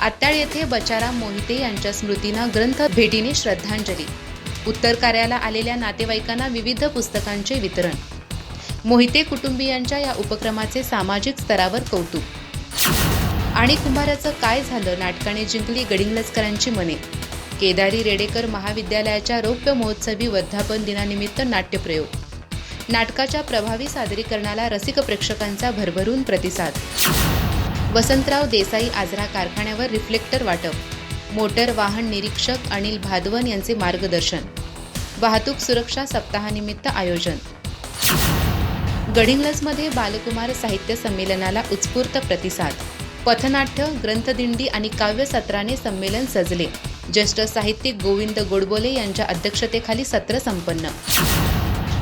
आत्याळ येथे बचाराम मोहिते यांच्या स्मृतींना ग्रंथ भेटीने श्रद्धांजली. उत्तर कार्याला आलेल्या नातेवाईकांना विविध पुस्तकांचे वितरण. मोहिते कुटुंबियांच्या या उपक्रमाचे सामाजिक स्तरावर कौतुक. आणि कुंभाराचं काय झालं नाटकाने जिंकली गडिंगलजकरांची मने. केदारी रेडेकर महाविद्यालयाच्या रौप्य महोत्सवी वर्धापन दिनानिमित्त नाट्यप्रयोग. नाटकाच्या प्रभावी सादरीकरणाला रसिक प्रेक्षकांचा भरभरून प्रतिसाद. वसंतराव देसाई आजरा कारखान्यावर रिफ्लेक्टर वाटप मोटर वाहन निरीक्षक अनिल भादवन यांचे मार्गदर्शन वाहतूक सुरक्षा सप्ताहानिमित्त आयोजन. गडिंग्लजमध्ये बालकुमार साहित्य संमेलनाला उत्स्फूर्त प्रतिसाद पथनाट्य ग्रंथदिंडी आणि काव्यसत्राने संमेलन सजले. ज्येष्ठ साहित्यिक गोविंद गोडबोले यांच्या अध्यक्षतेखाली सत्र संपन्न.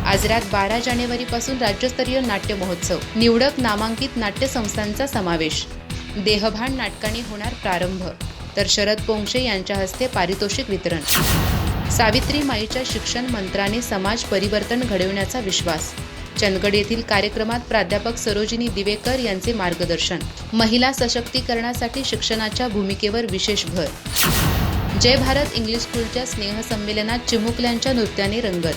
आजरात बारा जानेवारीपासून राज्यस्तरीय नाट्य महोत्सव. निवडक नामांकित नाट्यसंस्थांचा समावेश. देहभान नाटकाने होणार प्रारंभ. तर शरद पोंक्षे यांच्या हस्ते पारितोषिक वितरण. सावित्री माईच्या शिक्षण मंत्राने समाज परिवर्तन घडविण्याचा विश्वास. चंदगड येथील कार्यक्रमात प्राध्यापक सरोजिनी दिवेकर यांचे मार्गदर्शन. महिला सशक्तीकरणासाठी शिक्षणाच्या भूमिकेवर विशेष भर. जय भारत इंग्लिश स्कूलच्या स्नेहसंमेलनात चिमुकल्यांच्या नृत्याने रंगत.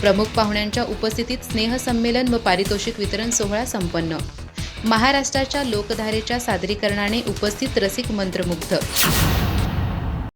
प्रमुख पाहुण्यांच्या उपस्थितीत स्नेहसंमेलन व पारितोषिक वितरण सोहळा संपन्न. महाराष्ट्राच्या लोकधारेच्या सादरीकरणाने उपस्थित रसिक मंत्रमुग्ध.